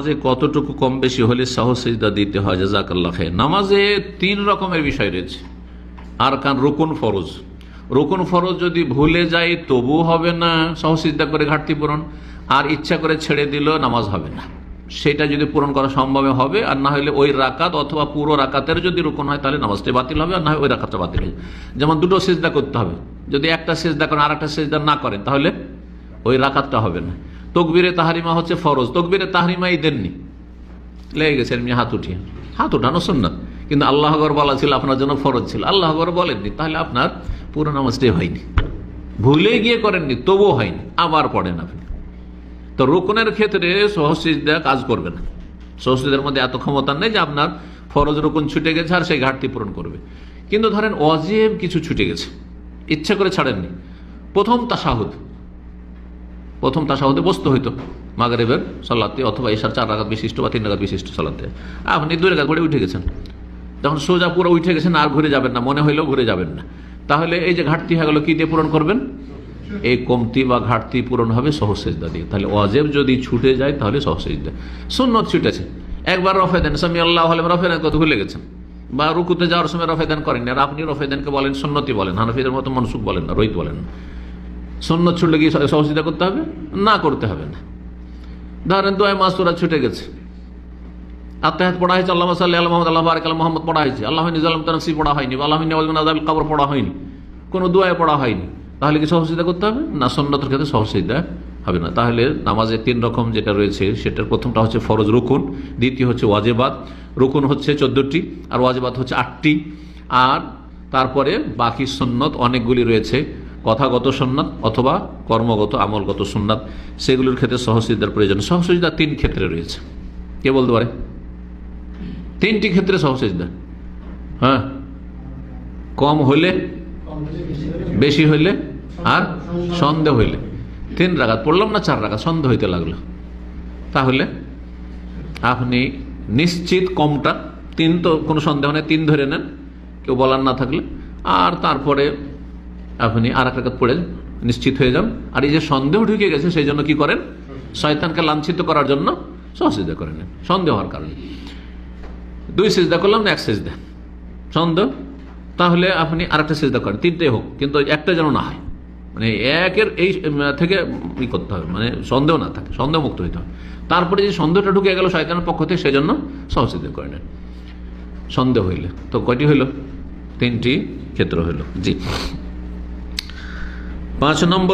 নামাজে কতটুকু কম বেশি হলে সাহসিজদা দিতে হয়? জাজাকাল্লাহ খায় নামাজে তিন রকমের বিষয় রয়েছে। আর কান রুকুন, ফরজ। রুকুন, ফরজ যদি ভুলে যায় তবু হবে না সহসিদ্ধা করে ঘাটতি পূরণ। আর ইচ্ছা করে ছেড়ে দিল নামাজ হবে না। সেটা যদি পূরণ করা সম্ভব হবে, আর না হলে ওই রাকাত অথবা পুরো রাকাতের যদি রুকুন হয়, তাহলে নামাজটা বাতিল হবে, আর না হয় ওই রাকাতটা বাতিল হবে যেমন দুটো সেজদা করতে হবে। যদি একটা সেজদা করেন আর একটা সেজদা না করেন, তাহলে ওই রাকাতটা হবে না। তকবিরে তাহারিমা হচ্ছে ফরজ, তকবিরে তাহারিমাই দেননি। লেগে গেছে এমনি হাত উঠিয়ে। হাত উঠানো সুন্নাত, কিন্তু আল্লাহ আকবর বলা ছিল আপনার জন্য ফরজ ছিল। আল্লাহ আকবর বলেননি, তাহলে আপনার পুরো নামাজটাই হয়নি। ভুলে গিয়ে করেননি, তবুও হয়নি, আবার পড়েন আপনি। তো রুকনের ক্ষেত্রে সহসিজদা কাজ করবে না। সহসিদের মধ্যে এত ক্ষমতা নেই যে আপনার ফরজ রুকুন ছুটে গেছে আর সেই ঘাটতি পূরণ করবে। কিন্তু ধরেন অজেব কিছু ছুটে গেছে, ইচ্ছা করে ছাড়েননি। প্রথম তাসাহুদ প্রথম তাসাহুদে বসতে হইতো, মাগরেবের সালাতে অথবা এসার চার রাগাত বিশিষ্ট বা তিন রাগাত বিশিষ্ট সালাতে। আপনি দুই রাগাত করে উঠে গেছেন। যখন সোজা পুরো উঠে গেছেন, আর ঘুরে যাবেন না, মনে হইলেও ঘুরে যাবেন না। তাহলে এই যে ঘাটতি হয়ে গেল, কি দিয়ে পূরণ করবেন? এই কমতি বা ঘাটতি পূরণ হবে সহসেজদা দিয়ে। তাহলে অজেব যদি ছুটে যায়, তাহলে সহসেজদা। সুন্নত ছুটেছে। একবার রফে দেন সামি আল্লাহ আলম রফে দেন, কত ভুলে গেছেন? বা রুকুতে যাওয়ার সময় রফে দেন করেন আর আপনি রফে দেনকে বলেন, সুন্নতি বলেন, হানফিদের মতো মনসুখ বলেন না, রোহিত বলেন না। সন্ন্যত ছুটলে কি সহযোগিতা করতে হবে? না করতে হবে না। ধরেন দোয়া মাসুরা ছুটে গেছে। আত্মাহাত পড়া হয়েছে আল্লাহ সাল্লাহ আল্লাহ মোহাম্মদ, আল্লাহ বারিক আল্লাহ মোহাম্মদ পড়া হয়েছে। আল্লাহ নিজালাম তানসি পড়া হয়নি আল্লাহ আজাবিল কাবর পড়া হয়নি। কোনো দোয়ায় পড়া হয়নি। তাহলে কি সহযোগিতা করতে হবে? না সন্ন্যতের ক্ষেত্রে সহযোগিতা হবে না। তাহলে নামাজে তিন রকম যেটা রয়েছে, সেটার প্রথমটা হচ্ছে ফরজ রুকুন, দ্বিতীয় হচ্ছে ওয়াজেবাদ রুকুন হচ্ছে চোদ্দোটি, আর ওয়াজেবাদ হচ্ছে আটটি। আর তারপরে বাকি সন্ন্যত অনেকগুলি রয়েছে। কথাগত সন্ন্যত অথবা কর্মগত, আমলগত সন্ন্যত সেগুলোর ক্ষেত্রে সহসিদার প্রয়োজন। সহসিদা তিন ক্ষেত্রে রয়েছে। কে বলতে পারে? তিনটি ক্ষেত্রে সহসিদা হ্যাঁ। কম হইলে বেশি হইলে আর সন্দেহ হইলে। তিন রাগাত পড়লাম না চার রাগাত সন্দেহ হইতে লাগল। তাহলে আপনি নিশ্চিত কমটা, তিন তো কোনো সন্দেহ নেই, তিন ধরে নেন, কেউ বলার না থাকলে। আর তারপরে আপনি আর এক রাখাত পড়ে নিশ্চিত হয়ে যান। আর এই যে সন্দেহ ঢুকে গেছে, সেই জন্য কি করেন? শয়তানকে লাঞ্ছিত করার জন্য সহসিজা করে নেন। সন্দেহ হওয়ার কারণে। দুই সিজদা করলাম না এক সিজদা। সন্দেহ? তাহলে আপনি আরেকটা সিজদা করেন। তিনটেই হোক, কিন্তু একটা যেন না হয়। মানে একের এই থেকে ই করতে হবে। মানে সন্দেহ না থাকে সন্দেহ মুক্ত হইতে হবে। তারপরে যে সন্দেহটা ঢুকে গেল শয়তানের পক্ষ থেকে সেজন্য সহসিদ্ধ করে নেন। সন্দেহ হইলে। তো কয়টি হইল? তিনটি ক্ষেত্র হইল। জি। পাঁচ নম্বর